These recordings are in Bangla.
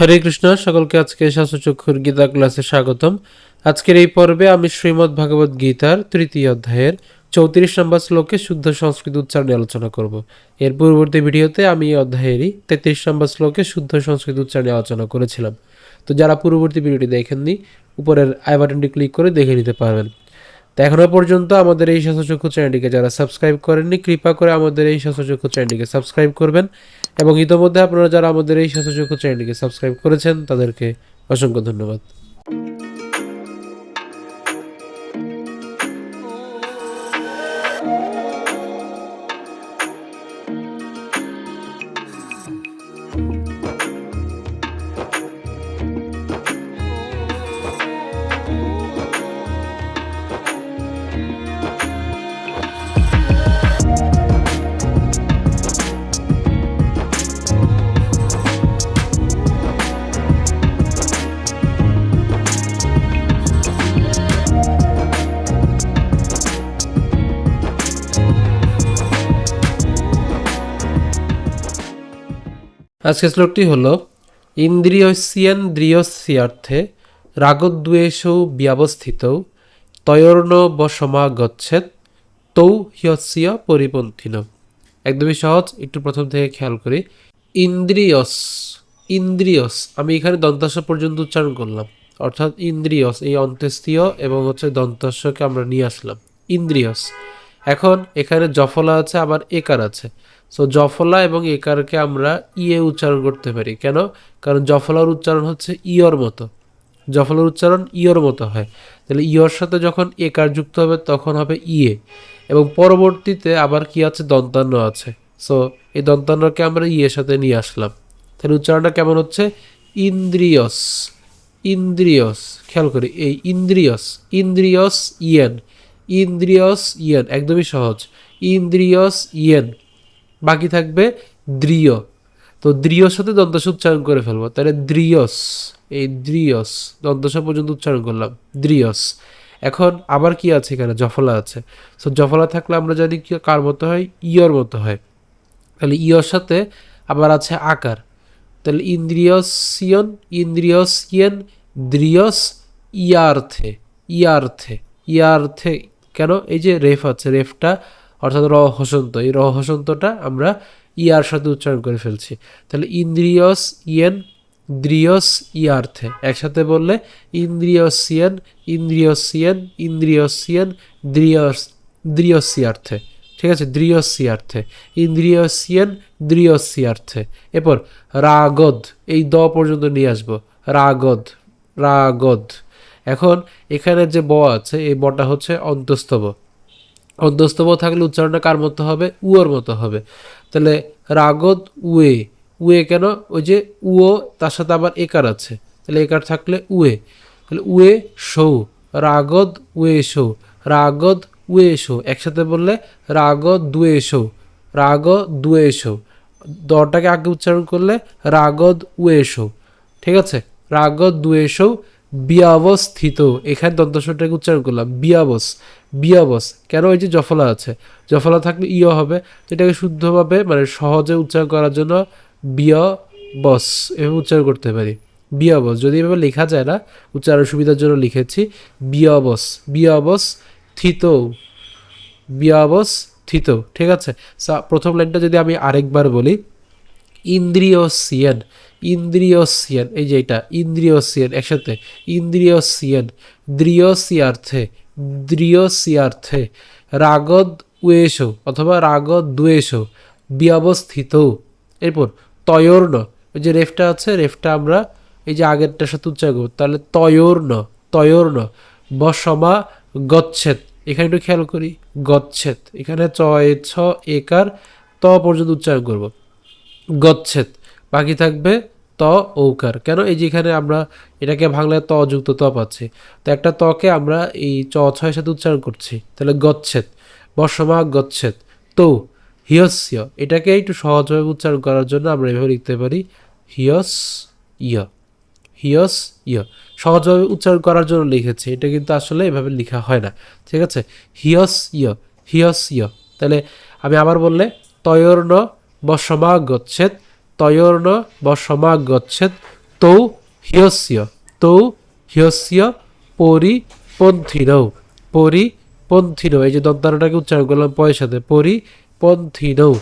হরে কৃষ্ণ, সকলকে আজকে শাস্ত্রচক্ষুর গীতা ক্লাসে স্বাগতম। আজকের এই পর্বে আমি শ্রীমদ্ ভাগবত গীতার তৃতীয় অধ্যায়ের চৌত্রিশ নম্বর শ্লোকে শুদ্ধ সংস্কৃত উচ্চারণ আলোচনা করব। এর পূর্ববর্তী ভিডিওতে আমি এই অধ্যায়েরই তেত্রিশ নম্বর শ্লোকে শুদ্ধ সংস্কৃত উচ্চারণ আলোচনা করেছিলাম। তো যারা পূর্ববর্তী ভিডিওটি দেখেননি, উপরের আই বাটনটি ক্লিক করে দেখে নিতে পারবেন। তো এখনও পর্যন্ত আমাদের এই শাস্ত্রচক্ষু চ্যানেলটিকে যারা সাবস্ক্রাইব করেননি, কৃপা করে আমাদের এই শাস্ত্রচক্ষু চ্যানেলটিকে সাবস্ক্রাইব করবেন। এবং ইতোমধ্যে আপনারা যারা আমাদের এই শাস্ত্রচক্ষু চ্যানেলটিকে সাবস্ক্রাইব করেছেন তাদেরকে অসংখ্য ধন্যবাদ। আজকের শ্লোকটি হল, ইন্দ্রিয়সিয়ান ইন্দ্রিয়স্যেন্দ্রিয়স্যার্থে রাগদ্বেষৌ ব্যবস্থিত, তয়োর্ণ বসমাগচ্ছেদ তৌ হ্যস্য পরিপন্থিন। একদমই সহজ, একটু প্রথম থেকে খেয়াল করি। ইন্দ্রিয়স ইন্দ্রিয়স, আমি এখানে দন্তাস্য পর্যন্ত উচ্চারণ করলাম। অর্থাৎ ইন্দ্রিয়স, এই অন্ত্যেস্তীয় এবং হচ্ছে দন্তাস্যকে আমরা নিয়ে আসলাম। ইন্দ্রিয়স এখন এখানে জফলা আছে, আবার একার আছে। সো জফলা এবং একারকে আমরা ইয়ে উচ্চারণ করতে পারি। কেন? কারণ জফলার উচ্চারণ হচ্ছে ইয়র মতো। জফলার উচ্চারণ ইয়র মতো হয়। তাহলে ইয়র সাথে যখন একার যুক্ত হবে, তখন হবে ইয়ে। এবং পরবর্তীতে আবার কি আছে? দন্তান্ন আছে। সো এই দন্তান্নকে আমরা ইয়ের সাথে নিয়ে আসলাম। তাহলে উচ্চারণটা কেমন হচ্ছে? ইন্দ্রিয়স। ইন্দ্রিয়স। খেয়াল করি, এই ইন্দ্রিয়স। ইন্দ্রিয়স ইয়েন। ইন্দ্রিয়স ইয়েন, একদমই সহজ। ইন্দ্রিয়স ইয়েন। বাকি থাকবে দ্রিয়। তো দ্রিয়র সাথে দন্তস উচ্চারণ করে ফেলব। তাহলে দ্রিয়স, এই দ্রিয়স দন্তস পর্যন্ত উচ্চারণ করলাম। দ্রিয়স। এখন আবার কি আছে এখানে? জফলা আছে। সো জফলা থাকলে আমরা জানি কি, কার মতো হয়? ইয়র মতো হয়। তাহলে ইয়র সাথে আবার আছে আকার। তাহলে ইন্দ্রিয়সিয়ন ইন্দ্রিয়সিয়ন দ্রিয়স ইয়ার্থে ইয়ার্থে ইয়ার্থে কেন? এই যে রেফ আছে, রেফটা অর্থাৎ র হসন্ত, এই র হসন্তটা আমরা ইয়ার সাথে উচ্চারণ করে ফেলছি। তাহলে ইন্দ্রিয়স ইয়েন, দ্রিয়স ইয়ার্থে। একসাথে বললে ইন্দ্রিয়সিয়ান ইন্দ্রিয়সিয়ান ইন্দ্রিয়সিয়ান দ্রিয়স দ্রিয়সিয়ার্থে ঠিক আছে? দ্রিয়সিয়ার্থে ইন্দ্রিয়সিয়ান দ্রিয়সিয়ার্থে এরপর রাগদ, এই দ পর্যন্ত নিয়ে আসব। রাগদ রাগদ। এখন এখানে যে ব আছে, এই বটা হচ্ছে অন্তস্তব অন্তস্তব থাকলে উচ্চারণটা কার মতো হবে? উয়োর মতো হবে। তাহলে রাগদ উয়ে। উয়ে কেন? ওই যে উও তার সাথে আবার একার আছে। তাহলে একার থাকলে উয়ে। তাহলে উয়ে সৌ। রাগদ উয়ে সৌ। রাগদ উয়ে সৌ। একসাথে বললে রাগ দুয়ে সৌ। রাগ দুয়ে সৌ। দটাকে আগে উচ্চারণ করলে রাগদ উয়ে সৌ। ঠিক আছে? রাগদ দুয়ে সৌ বিয়াবস্থিত। এখানে দন্তস্বরটাকে উচ্চারণ করলাম। বিয়াবস। বিয়াবস। কেন এই যে জফলা আছে? জফলা থাকলে ইয় হবে। এটাকে শুদ্ধভাবে মানে সহজে উচ্চারণ করার জন্য বিয় বস এভাবে উচ্চারণ করতে পারি। বিয়াবস। যদি এভাবে লেখা যায় না, উচ্চারণ সুবিধার জন্য লিখেছি, বিয়াবস। বিয়াবস থিত বিয়াবস থিত ঠিক আছে? প্রথম লাইনটা যদি আমি আরেকবার বলি ইন্দ্রিয়সিয়ান ইন্দ্রিয়সিয়ান এই যে এটা ইন্দ্রিয়সিয়ান একসাথে ইন্দ্রিয়সিয়ান দ্রিয়সিয়ার্থে দ্রিয়সিয়ার্থে, রাগদ উয়েশ অথবা রাগদ দুয়েশ বিয়াবস্থিত এরপর তয়োর্ণ, ওই যে রেফটা আছে, রেফটা আমরা এই যে আগেরটার সাথে উচ্চারণ করব, তাহলে তয়োর্ণ তয়োর্ণ, বসমা গচ্ছেদ এখানে একটু খেয়াল করি গচ্ছেদ এখানে চ এ ছ, একার ত পর্যন্ত উচ্চারণ করব। গচ্ছেদ। বাকি থাকবে ত ঔকার কেন? এই যে এখানে আমরা এটাকে ভাঙলে ত যুক্ত ত পাচ্ছি। তো একটা তকে আমরা এই চ ছয়ের সাথে উচ্চারণ করছি। তাহলে গচ্ছেদ। বর্ষমা গচ্ছেদ। তো হিয়স্য। এটাকে একটু সহজভাবে উচ্চারণ করার জন্য আমরা এভাবে লিখতে পারি হিয়স ইয় হিয়স ইয় সহজভাবে উচ্চারণ করার জন্য লিখেছি। এটা কিন্তু আসলে এভাবে লেখা হয় না। ঠিক আছে? হিয়স ইয় হিয়স ইয় তাহলে আমি আবার বললে তয়োর্ণ বসমাগচ্ছেদ তয়োর্ণ বসমাগচ্ছেদ তৌ হিয়স্য তৌ হিয়স্য পরিপন্থিনৌ পরিপন্থিনৌ। এই যে দন্তারাটাকে উচ্চারণ করলাম পয়সাতে সাথে, পরিপন্থিনৌ,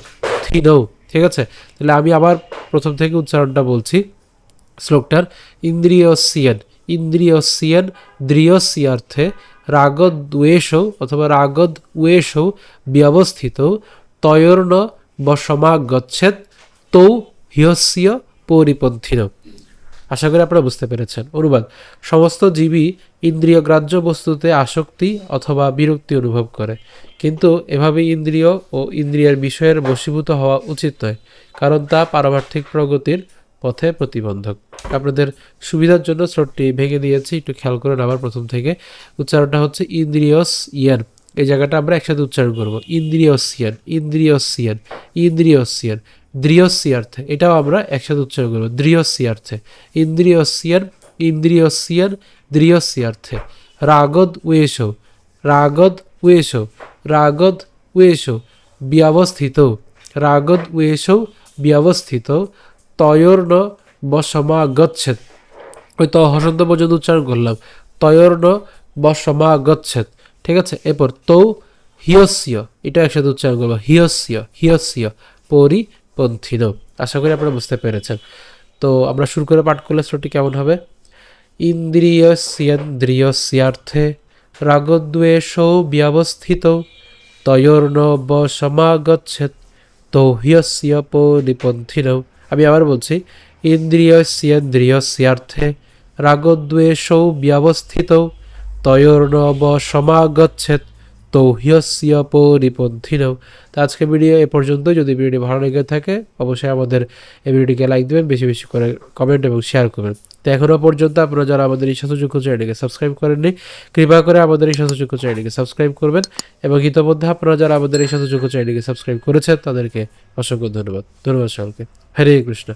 থিনৌ, ঠিক আছে? তাহলে আমি আবার প্রথম থেকে উচ্চারণটা বলছি শ্লোকটার। ইন্দ্রিয়সিয়ান ইন্দ্রিয়সিয়ান দ্রিয়সিয়ার্থে রাগদ দ্বেষৌ অথবা রাগদ উয়েষৌ ব্যবস্থিত, তয়োর্ণ বসমাগচ্ছেদ তৌ হিয়স্য পরিপন্থিন। আশা করি আপনারা বুঝতে পেরেছেন। অনুবাদ, সমস্ত জীবই ইন্দ্রিয় গ্রাহ্য বস্তুতে আসক্তি অথবা বিরক্তি অনুভব করে। কিন্তু এভাবে ইন্দ্রিয় ও ইন্দ্রিয়ের বিষয়ের বশীভূত হওয়া উচিত নয়, কারণ তা পারমার্থিক প্রগতির পথে প্রতিবন্ধক। আপনাদের সুবিধার জন্য শ্লোকটি ভেঙে দিয়েছি, একটু খেয়াল করেন আবার প্রথম থেকে। উচ্চারণটা হচ্ছে ইন্দ্রিয়স ইয়ান এই জায়গাটা আমরা একসাথে উচ্চারণ করব। ইন্দ্রিয়সিয়ান ইন্দ্রিয়সিয়ান ইন্দ্রিয়সিয়ান দৃয়সিয়ার্থে এটাও আমরা একসাথে উচ্চারণ করব। দৃয়সিয়ার্থে ইন্দ্রিয়সিয়ান ইন্দ্রিয়সিয়ান দৃয়সিয়ার্থে রাগদ উয়েশো। রাগদ উয়েশো। রাগদ উয়েশো। ব্যবস্থিত। রাগদ উয়েশো। ব্যবস্থিত। তয়োর্ণ বসমাগচ্ছেদ। ওই ত হসন্ত পর্যন্ত উচ্চারণ করলাম। তয়োর্ণ বসমাগচ্ছেদ। ঠিক আছে? এরপর তৌ হিয়স্য, এটা একসাথে উচ্চারণ করব। হিয়স্য হিয়স্য, পরিপন্থিন। আশা করি আপনারা বুঝতে পেরেছেন। তো আমরা শুরু করে পাঠ করলে শ্লোকটি কেমন হবে? ইন্দ্রিয়স্যেন্দ্রিয়স্যার্থে রাগদ্বেষৌ ব্যবস্থিত তয়োর্ণব সমাগচ্ছেদ তৌহ্যস্য পরিপন্থিনৌ। আমি আবার বলছি, ইন্দ্রিয়স্যেন্দ্রিয়স্যার্থে রাগদ্বেষৌ ব্যবস্থিত তয়োর্ণব সমাগচ্ছেদ তৌহ্যস্য পরিপন্থিনৌ। তো আজকে ভিডিও এ পর্যন্ত। যদি ভিডিওটি ভালো লেগে থাকে, অবশ্যই আমাদের এই ভিডিওটিকে লাইক দেবেন, বেশি বেশি করে কমেন্ট এবং শেয়ার করবেন। তো এখনও পর্যন্ত আপনারা যারা আমাদের এই শতযোগ্য চ্যানেলটিকে সাবস্ক্রাইব করেননি, কৃপা করে আমাদের এই শতযোগ্য চ্যানেলটিকে সাবস্ক্রাইব করবেন এবং ইতোমধ্যে আপনারা যারা আমাদের এই শতযোগ্য চ্যানেলটিকে সাবস্ক্রাইব করেছেন, তাদেরকে অসংখ্য ধন্যবাদ। ধন্যবাদ সকলকে। হরে কৃষ্ণ।